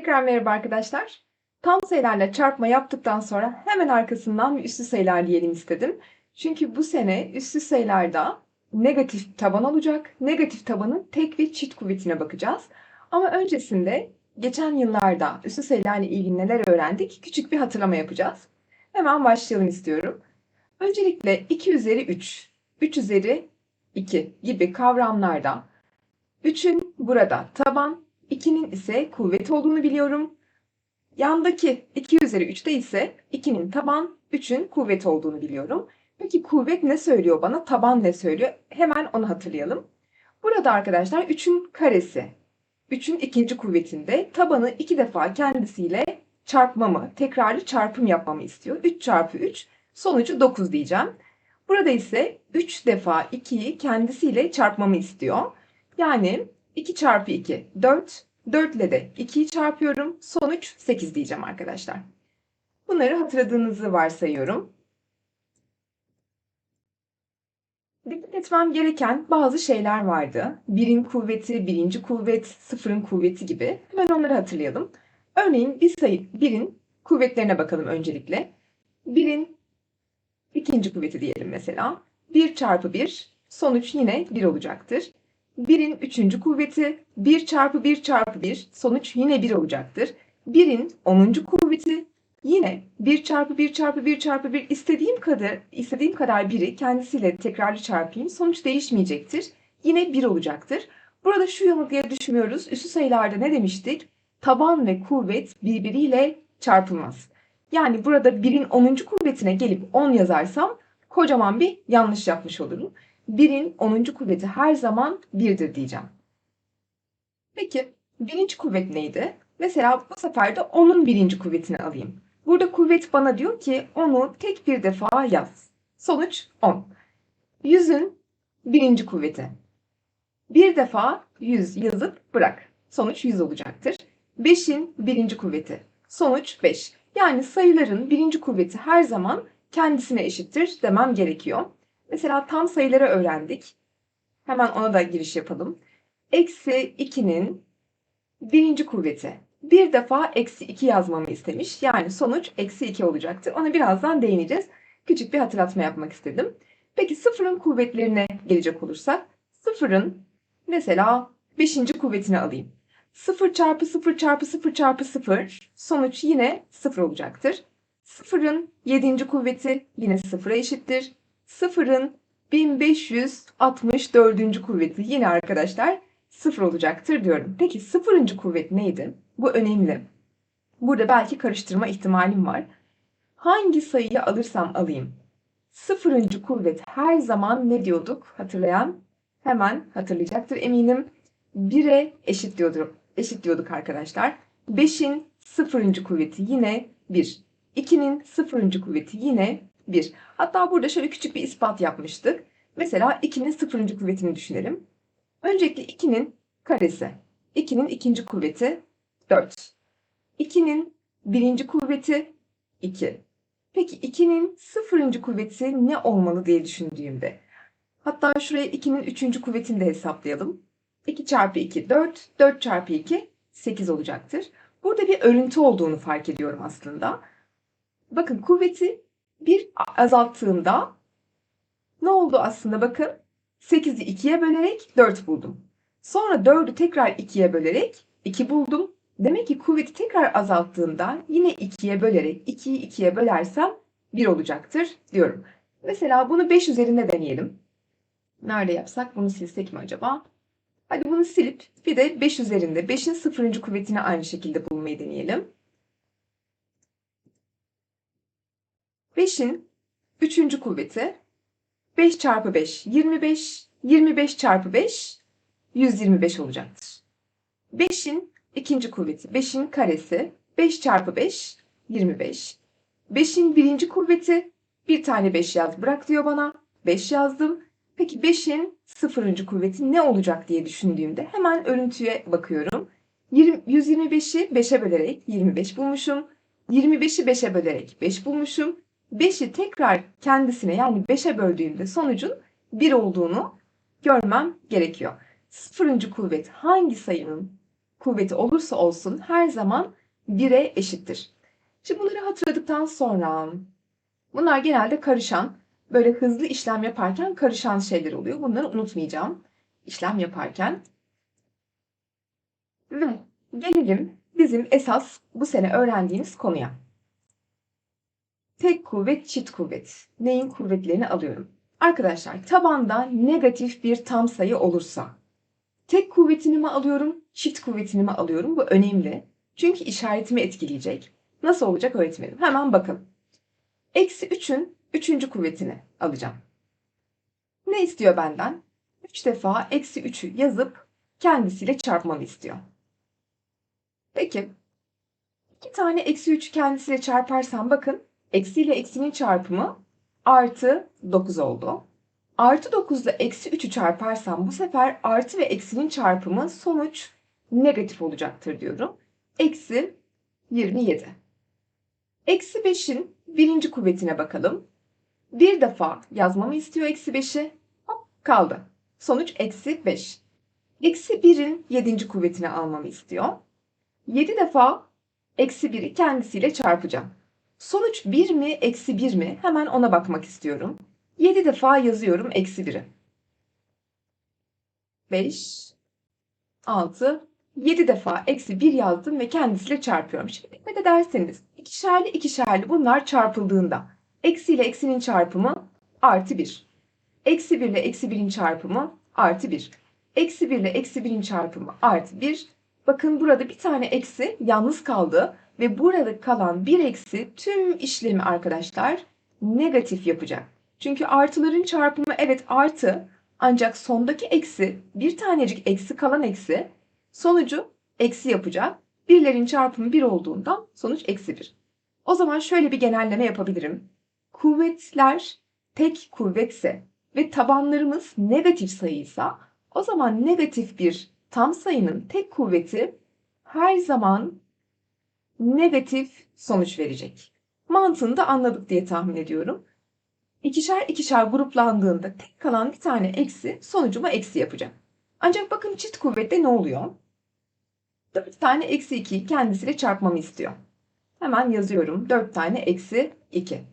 Tekrar merhaba arkadaşlar. Tam sayılarla çarpma yaptıktan sonra hemen arkasından bir üstü sayılar diyelim istedim. Çünkü bu sene üstü sayılarda negatif taban olacak. Negatif tabanın tek ve çift kuvvetine bakacağız. Ama öncesinde geçen yıllarda üstü sayılarla ilgili neler öğrendik? Küçük bir hatırlama yapacağız. Hemen başlayalım istiyorum. Öncelikle 2 üzeri 3, 3 üzeri 2 gibi kavramlarda 3'ün burada taban, 2'nin ise kuvvet olduğunu biliyorum. Yandaki 2 üzeri 3'te ise 2'nin taban, 3'ün kuvvet olduğunu biliyorum. Peki kuvvet ne söylüyor bana? Taban ne söylüyor? Hemen onu hatırlayalım. Burada arkadaşlar 3'ün karesi. 3'ün ikinci kuvvetinde tabanı iki defa kendisiyle çarpmamı, tekrarlı çarpım yapmamı istiyor. 3 çarpı 3 sonucu 9 diyeceğim. Burada ise 3 defa 2'yi kendisiyle çarpmamı istiyor. Yani 2 çarpı 2 4. 4 ile de 2'yi çarpıyorum. Sonuç 8 diyeceğim arkadaşlar. Bunları hatırladığınızı varsayıyorum. Dikkat etmem gereken bazı şeyler vardı. Birin kuvveti, birinci kuvvet, sıfırın kuvveti gibi. Hemen onları hatırlayalım. Örneğin bir sayı, birin kuvvetlerine bakalım öncelikle. Birin ikinci kuvveti diyelim mesela. 1 çarpı 1 sonuç yine 1 olacaktır. 1'in üçüncü kuvveti 1 çarpı 1 çarpı 1 sonuç yine 1 olacaktır. 1'in 10. kuvveti yine 1 çarpı 1 çarpı 1 çarpı 1 istediğim kadar istediğim kadar 1'i kendisiyle tekrarlı çarpayım sonuç değişmeyecektir. Yine 1 olacaktır. Burada şu yanılgıya düşmüyoruz. Üstü sayılarda ne demiştik? Taban ve kuvvet birbiriyle çarpılmaz. Yani burada 1'in 10. kuvvetine gelip 10 yazarsam kocaman bir yanlış yapmış olurum. 1'in 10. kuvveti her zaman 1'dir diyeceğim. Peki birinci kuvvet neydi? Mesela bu sefer de 10'un birinci kuvvetini alayım. Burada kuvvet bana diyor ki onu tek bir defa yaz. Sonuç 10. 100'ün birinci kuvveti. Bir defa 100 yazıp bırak. Sonuç 100 olacaktır. 5'in birinci kuvveti. Sonuç 5. Yani sayıların birinci kuvveti her zaman kendisine eşittir demem gerekiyor. Mesela tam sayıları öğrendik. Hemen ona da giriş yapalım. Eksi 2'nin birinci kuvveti. Bir defa eksi 2 yazmamı istemiş. Yani sonuç eksi 2 olacaktır. Ona birazdan değineceğiz. Küçük bir hatırlatma yapmak istedim. Peki sıfırın kuvvetlerine gelecek olursak. Sıfırın mesela 5. kuvvetini alayım. 0 çarpı 0 çarpı 0 çarpı 0 sonuç yine 0 olacaktır. Sıfırın 7. kuvveti yine 0'a eşittir. Sıfırın 1564. kuvveti yine arkadaşlar sıfır olacaktır diyorum. Peki sıfırıncı kuvvet neydi? Bu önemli. Burada belki karıştırma ihtimalim var. Hangi sayıyı alırsam alayım. Sıfırıncı kuvvet her zaman ne diyorduk? Hatırlayan hemen hatırlayacaktır eminim. 1'e eşit diyorduk, eşit diyorduk arkadaşlar. 5'in sıfırıncı kuvveti yine 1. 2'nin sıfırıncı kuvveti yine 1. Hatta burada şöyle küçük bir ispat yapmıştık. Mesela 2'nin sıfırıncı kuvvetini düşünelim. Öncelikle 2'nin karesi. 2'nin ikinci kuvveti 4. 2'nin birinci kuvveti 2. Peki 2'nin sıfırıncı kuvveti ne olmalı diye düşündüğümde. Hatta şuraya 2'nin üçüncü kuvvetini de hesaplayalım. 2 çarpı 2 4, 4 çarpı 2 8 olacaktır. Burada bir örüntü olduğunu fark ediyorum aslında. Bakın kuvveti bir azalttığımda ne oldu aslında bakın 8'i 2'ye bölerek 4 buldum. Sonra 4'ü tekrar 2'ye bölerek 2 buldum. Demek ki kuvveti tekrar azalttığımda yine 2'ye bölerek 2'yi 2'ye bölersem 1 olacaktır diyorum. Mesela bunu 5 üzerinde deneyelim. Nerede yapsak bunu silsek mi acaba? Hadi bunu silip bir de 5 üzerinde 5'in 0. kuvvetini aynı şekilde bulmayı deneyelim. 5'in 3. kuvveti 5 çarpı 5 25, 25 çarpı 5 125 olacaktır. 5'in ikinci kuvveti 5'in karesi 5 çarpı 5 25. 5'in birinci kuvveti bir tane 5 yaz bırak diyor bana. 5 yazdım. Peki 5'in sıfırıncı kuvveti ne olacak diye düşündüğümde hemen örüntüye bakıyorum. 125'i 5'e bölerek 25 bulmuşum. 25'i 5'e bölerek 5 bulmuşum. 5'i tekrar kendisine yani 5'e böldüğümde sonucun 1 olduğunu görmem gerekiyor. Sıfırıncı kuvvet hangi sayının kuvveti olursa olsun her zaman 1'e eşittir. Şimdi bunları hatırladıktan sonra bunlar genelde karışan, böyle hızlı işlem yaparken karışan şeyler oluyor. Bunları unutmayacağım işlem yaparken. Ve gelelim bizim esas bu sene öğrendiğimiz konuya. Tek kuvvet, çift kuvvet. Neyin kuvvetlerini alıyorum? Arkadaşlar tabanda negatif bir tam sayı olursa tek kuvvetini mi alıyorum, çift kuvvetini mi alıyorum? Bu önemli. Çünkü işaretimi etkileyecek. Nasıl olacak öğretmenim? Hemen bakın. Eksi 3'ün üçüncü kuvvetini alacağım. Ne istiyor benden? 3 defa eksi 3'ü yazıp kendisiyle çarpmamı istiyor. Peki. iki tane eksi 3'ü kendisiyle çarparsam bakın. Eksi ile eksinin çarpımı artı 9 oldu. Artı 9 ile eksi 3'ü çarparsam bu sefer artı ve eksinin çarpımı sonuç negatif olacaktır diyorum. Eksi 27. Eksi 5'in birinci kuvvetine bakalım. Bir defa yazmamı istiyor eksi 5'i. Hop kaldı. Sonuç eksi 5. Eksi 1'in yedinci kuvvetini almamı istiyor. 7 defa eksi 1'i kendisiyle çarpacağım. Sonuç 1 mi eksi 1 mi? Hemen ona bakmak istiyorum. 7 defa yazıyorum eksi 1'i. 5, 6, 7 defa eksi 1 yazdım ve kendisiyle çarpıyorum. Şimdi dikkat ederseniz ikişerli ikişerli bunlar çarpıldığında eksi ile eksinin çarpımı artı 1. Eksi 1 ile eksi 1'in çarpımı artı 1. Eksi 1 ile eksi 1'in çarpımı artı 1. Bakın burada bir tane eksi yalnız kaldı ve burada kalan bir eksi tüm işlemi arkadaşlar negatif yapacak. Çünkü artıların çarpımı evet artı ancak sondaki eksi bir tanecik eksi kalan eksi sonucu eksi yapacak. Birlerin çarpımı 1 olduğundan sonuç eksi 1. O zaman şöyle bir genelleme yapabilirim. Kuvvetler tek kuvvetse ve tabanlarımız negatif sayıysa o zaman negatif bir tam sayının tek kuvveti her zaman negatif sonuç verecek. Mantığını da anladık diye tahmin ediyorum. İkişer ikişer gruplandığında tek kalan bir tane eksi sonucuma eksi yapacak. Ancak bakın çift kuvvette ne oluyor? 4 tane eksi 2'yi kendisiyle çarpmamı istiyor. Hemen yazıyorum. 4 tane eksi 2.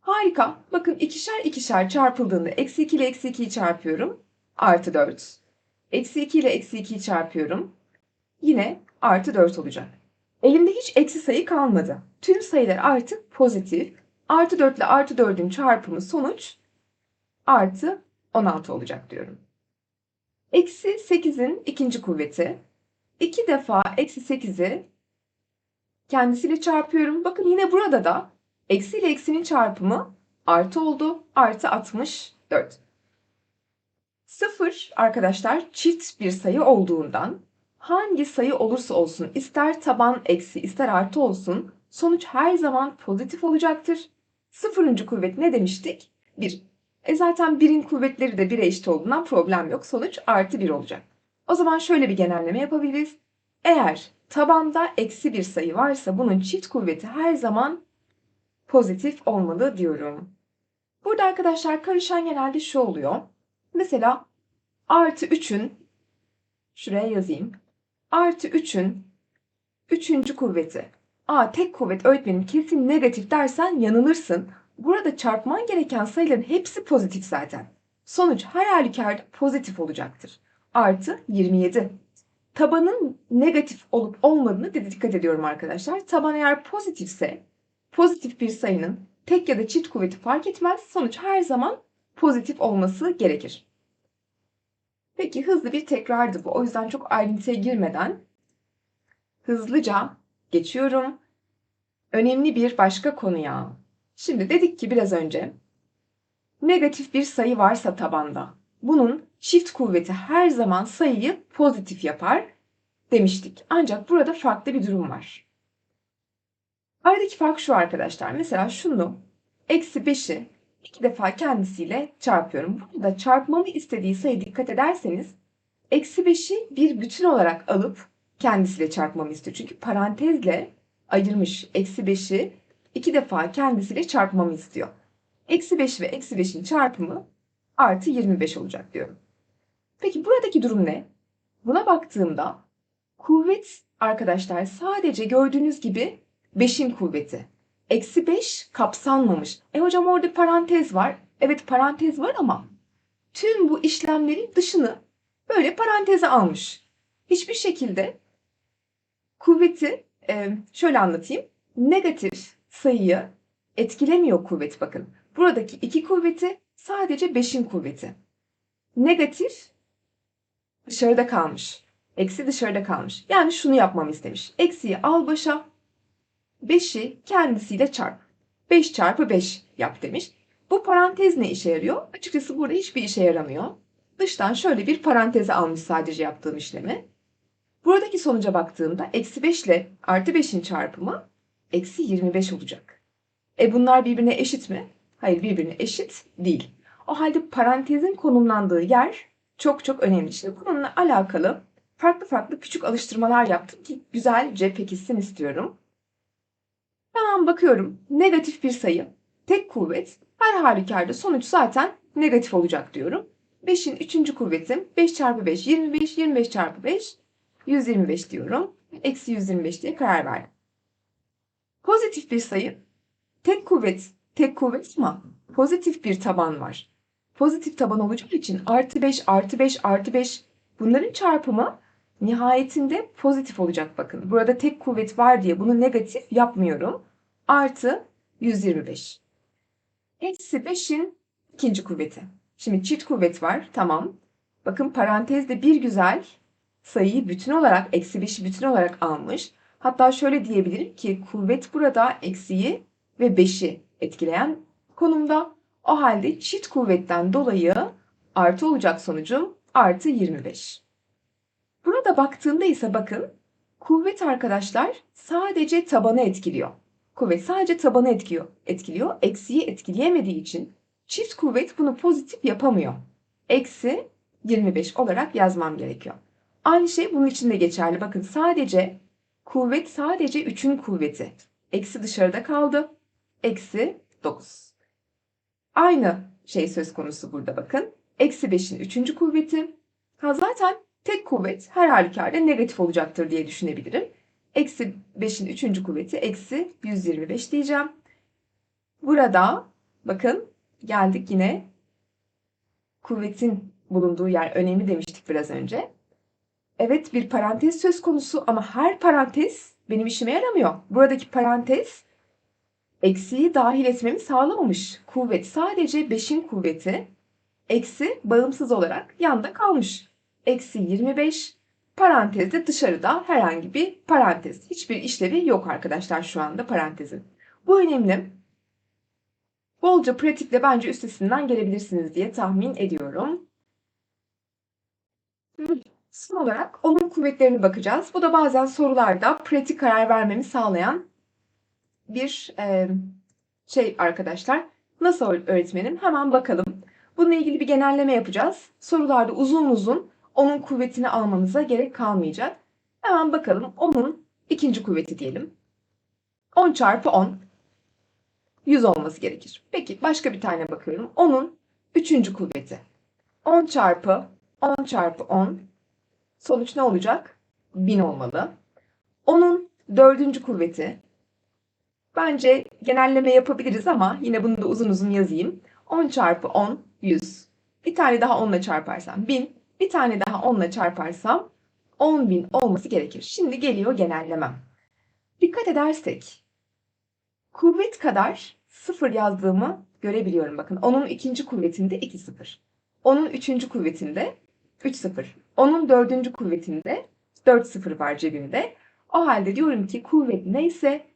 Harika. Bakın ikişer ikişer çarpıldığında eksi 2 ile eksi 2'yi çarpıyorum. Artı 4. Eksi 2 ile eksi 2'yi çarpıyorum. Yine artı 4 olacak. Elimde hiç eksi sayı kalmadı. Tüm sayılar artık pozitif. Artı 4 ile artı 4'ün çarpımı sonuç artı 16 olacak diyorum. Eksi 8'in ikinci kuvveti. 2 defa eksi 8'i kendisiyle çarpıyorum. Bakın yine burada da eksi ile eksinin çarpımı artı oldu. Artı 64. 0 arkadaşlar çift bir sayı olduğundan hangi sayı olursa olsun ister taban eksi ister artı olsun sonuç her zaman pozitif olacaktır. Sıfırıncı kuvvet ne demiştik? 1. E zaten birin kuvvetleri de 1'e eşit olduğundan problem yok. Sonuç artı 1 olacak. O zaman şöyle bir genelleme yapabiliriz. Eğer tabanda eksi bir sayı varsa bunun çift kuvveti her zaman pozitif olmalı diyorum. Burada arkadaşlar karışan genelde şu oluyor. Mesela artı 3'ün şuraya yazayım. Artı 3'ün üçüncü kuvveti. Aa tek kuvvet öğretmenim kesin negatif dersen yanılırsın. Burada çarpman gereken sayıların hepsi pozitif zaten. Sonuç her halükarda pozitif olacaktır. Artı 27. Tabanın negatif olup olmadığını da dikkat ediyorum arkadaşlar. Taban eğer pozitifse pozitif bir sayının tek ya da çift kuvveti fark etmez. Sonuç her zaman pozitif olması gerekir. Peki hızlı bir tekrardı bu. O yüzden çok ayrıntıya girmeden hızlıca geçiyorum. Önemli bir başka konuya. Şimdi dedik ki biraz önce negatif bir sayı varsa tabanda bunun çift kuvveti her zaman sayıyı pozitif yapar demiştik. Ancak burada farklı bir durum var. Aradaki fark şu arkadaşlar. Mesela şunu eksi 5'i iki defa kendisiyle çarpıyorum. Burada çarpmamı istediği sayı dikkat ederseniz eksi 5'i bir bütün olarak alıp kendisiyle çarpmamı istiyor. Çünkü parantezle ayırmış eksi 5'i iki defa kendisiyle çarpmamı istiyor. Eksi 5 ve eksi 5'in çarpımı artı 25 olacak diyorum. Peki buradaki durum ne? Buna baktığımda Kuvvet arkadaşlar sadece gördüğünüz gibi 5'in kuvveti. Eksi 5 kapsanmamış. E hocam orada parantez var. Evet parantez var ama tüm bu işlemlerin dışını böyle paranteze almış. Hiçbir şekilde kuvveti e, şöyle anlatayım. Negatif sayıyı etkilemiyor kuvvet bakın. Buradaki iki kuvveti sadece 5'in kuvveti. Negatif dışarıda kalmış. Eksi dışarıda kalmış. Yani şunu yapmamı istemiş. Eksiyi al başa. 5'i kendisiyle çarp. 5 çarpı 5 yap demiş. Bu parantez ne işe yarıyor? Açıkçası burada hiçbir işe yaramıyor. Dıştan şöyle bir paranteze almış sadece yaptığım işlemi. Buradaki sonuca baktığımda eksi 5 ile artı 5'in çarpımı eksi 25 olacak. E bunlar birbirine eşit mi? Hayır birbirine eşit değil. O halde parantezin konumlandığı yer çok çok önemli. Şimdi bununla alakalı farklı farklı küçük alıştırmalar yaptım ki güzelce pekişsin istiyorum. Hemen bakıyorum. Negatif bir sayı. Tek kuvvet. Her halükarda sonuç zaten negatif olacak diyorum. 5'in 3. kuvveti 5 çarpı 5 25. 25 çarpı 5 125 diyorum. Eksi 125 diye karar verdim. Pozitif bir sayı. Tek kuvvet. Tek kuvvet ama pozitif bir taban var. Pozitif taban olacağı için artı 5 artı 5 artı 5 bunların çarpımı nihayetinde pozitif olacak bakın. Burada tek kuvvet var diye bunu negatif yapmıyorum. Artı 125. Eksi 5'in ikinci kuvveti. Şimdi çift kuvvet var. Tamam. Bakın parantezde bir güzel sayıyı bütün olarak eksi 5'i bütün olarak almış. Hatta şöyle diyebilirim ki kuvvet burada eksiyi ve 5'i etkileyen konumda. O halde çift kuvvetten dolayı artı olacak sonucum artı 25. Burada baktığımda ise bakın kuvvet arkadaşlar sadece tabanı etkiliyor. Kuvvet sadece tabanı etkiliyor. etkiliyor. Eksiyi etkileyemediği için çift kuvvet bunu pozitif yapamıyor. Eksi 25 olarak yazmam gerekiyor. Aynı şey bunun için de geçerli. Bakın sadece kuvvet sadece 3'ün kuvveti. Eksi dışarıda kaldı. Eksi 9. Aynı şey söz konusu burada bakın. Eksi 5'in 3. kuvveti. Ha zaten tek kuvvet her halükarda negatif olacaktır diye düşünebilirim. Eksi 5'in 3. kuvveti eksi 125 diyeceğim. Burada bakın geldik yine kuvvetin bulunduğu yer önemli demiştik biraz önce. Evet bir parantez söz konusu ama her parantez benim işime yaramıyor. Buradaki parantez eksiği dahil etmemi sağlamamış. Kuvvet sadece 5'in kuvveti. Eksi bağımsız olarak yanda kalmış. Eksi 25 parantezde dışarıda herhangi bir parantez. Hiçbir işlevi yok arkadaşlar şu anda parantezin. Bu önemli. Bolca pratikle bence üstesinden gelebilirsiniz diye tahmin ediyorum. Son olarak onun kuvvetlerine bakacağız. Bu da bazen sorularda pratik karar vermemi sağlayan bir e, şey arkadaşlar. Nasıl öğretmenim? Hemen bakalım. Bununla ilgili bir genelleme yapacağız. Sorularda uzun uzun onun kuvvetini almanıza gerek kalmayacak. Hemen bakalım. Onun ikinci kuvveti diyelim. 10 çarpı 10. 100 olması gerekir. Peki başka bir tane bakıyorum. Onun üçüncü kuvveti. 10 çarpı 10 çarpı 10 Sonuç ne olacak? 1000 olmalı. Onun dördüncü kuvveti. Bence genelleme yapabiliriz ama yine bunu da uzun uzun yazayım. 10 çarpı 10, 100. Bir tane daha 10 ile çarparsam 1000. Bir tane daha 10 ile çarparsam 10.000 olması gerekir. Şimdi geliyor genellemem. Dikkat edersek kuvvet kadar 0 yazdığımı görebiliyorum. Bakın onun ikinci kuvvetinde 2 0. Onun üçüncü kuvvetinde 3 0. Onun dördüncü kuvvetinde 4 0 var cebimde. O halde diyorum ki kuvvet neyse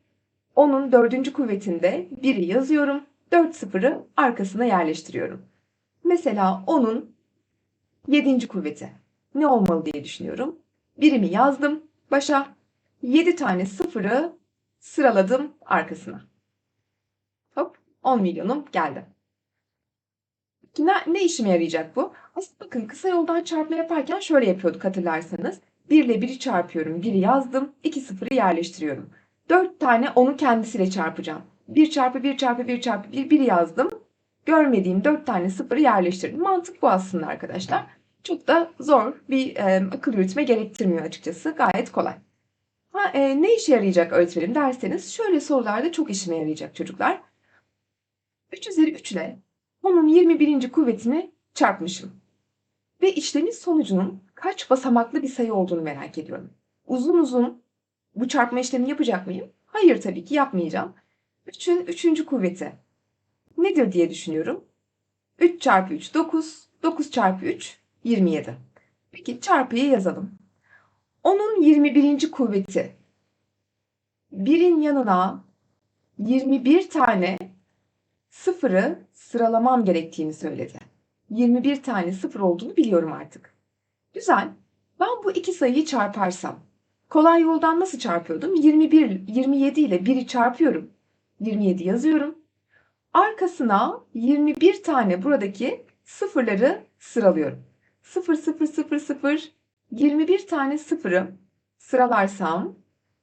onun dördüncü kuvvetinde 1'i yazıyorum. 4 sıfırı arkasına yerleştiriyorum. Mesela onun yedinci kuvveti ne olmalı diye düşünüyorum. Birimi yazdım başa. 7 tane sıfırı sıraladım arkasına. Hop 10 milyonum geldi. Ne, ne işime yarayacak bu? Aslında bakın kısa yoldan çarpma yaparken şöyle yapıyorduk hatırlarsanız. 1 ile 1'i çarpıyorum. 1'i yazdım. 2 sıfırı yerleştiriyorum. 4 tane onu kendisiyle çarpacağım. 1 çarpı 1 çarpı 1 çarpı 1, 1 yazdım. Görmediğim 4 tane sıfırı yerleştirdim. Mantık bu aslında arkadaşlar. Çok da zor bir e, akıl yürütme gerektirmiyor açıkçası. Gayet kolay. Ha, e, ne işe yarayacak öğretmenim derseniz şöyle sorularda çok işime yarayacak çocuklar. 3 üzeri 3 ile onun 21. kuvvetini çarpmışım. Ve işlemin sonucunun kaç basamaklı bir sayı olduğunu merak ediyorum. Uzun uzun bu çarpma işlemini yapacak mıyım? Hayır tabii ki yapmayacağım. 3'ün 3. kuvveti nedir diye düşünüyorum. 3 çarpı 3 9, 9 çarpı 3 27. Peki çarpıyı yazalım. Onun 21. kuvveti. Birin yanına 21 tane sıfırı sıralamam gerektiğini söyledi. 21 tane sıfır olduğunu biliyorum artık. Güzel. Ben bu iki sayıyı çarparsam kolay yoldan nasıl çarpıyordum? 21 27 ile 1'i çarpıyorum. 27 yazıyorum. Arkasına 21 tane buradaki sıfırları sıralıyorum. 0 0 0 0 21 tane sıfırı sıralarsam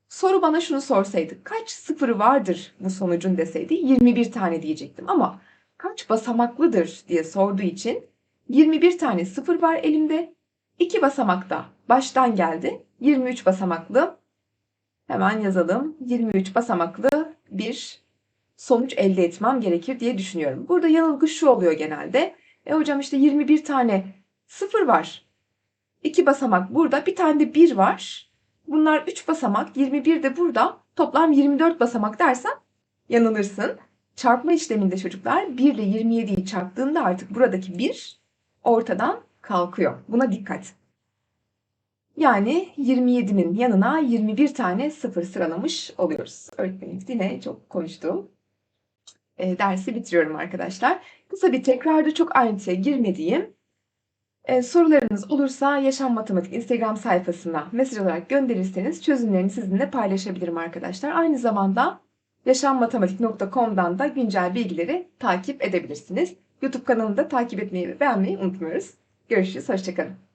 soru bana şunu sorsaydı kaç sıfırı vardır bu sonucun deseydi 21 tane diyecektim ama kaç basamaklıdır diye sorduğu için 21 tane sıfır var elimde. 2 basamakta baştan geldi. 23 basamaklı. Hemen yazalım. 23 basamaklı bir sonuç elde etmem gerekir diye düşünüyorum. Burada yanılgı şu oluyor genelde. E hocam işte 21 tane sıfır var. 2 basamak burada. Bir tane de 1 var. Bunlar 3 basamak. 21 de burada. Toplam 24 basamak dersen yanılırsın. Çarpma işleminde çocuklar 1 ile 27'yi çarptığında artık buradaki 1 ortadan kalkıyor. Buna dikkat. Yani 27'nin yanına 21 tane sıfır sıralamış oluyoruz. Öğretmenimiz yine çok konuştuğum e, dersi bitiriyorum arkadaşlar. Kısa bir tekrarda çok ayrıntıya girmediğim e, sorularınız olursa Yaşam Matematik Instagram sayfasına mesaj olarak gönderirseniz çözümlerini sizinle paylaşabilirim arkadaşlar. Aynı zamanda yaşammatematik.com'dan da güncel bilgileri takip edebilirsiniz. YouTube kanalını da takip etmeyi ve beğenmeyi unutmuyoruz. Görüşürüz, hoşçakalın.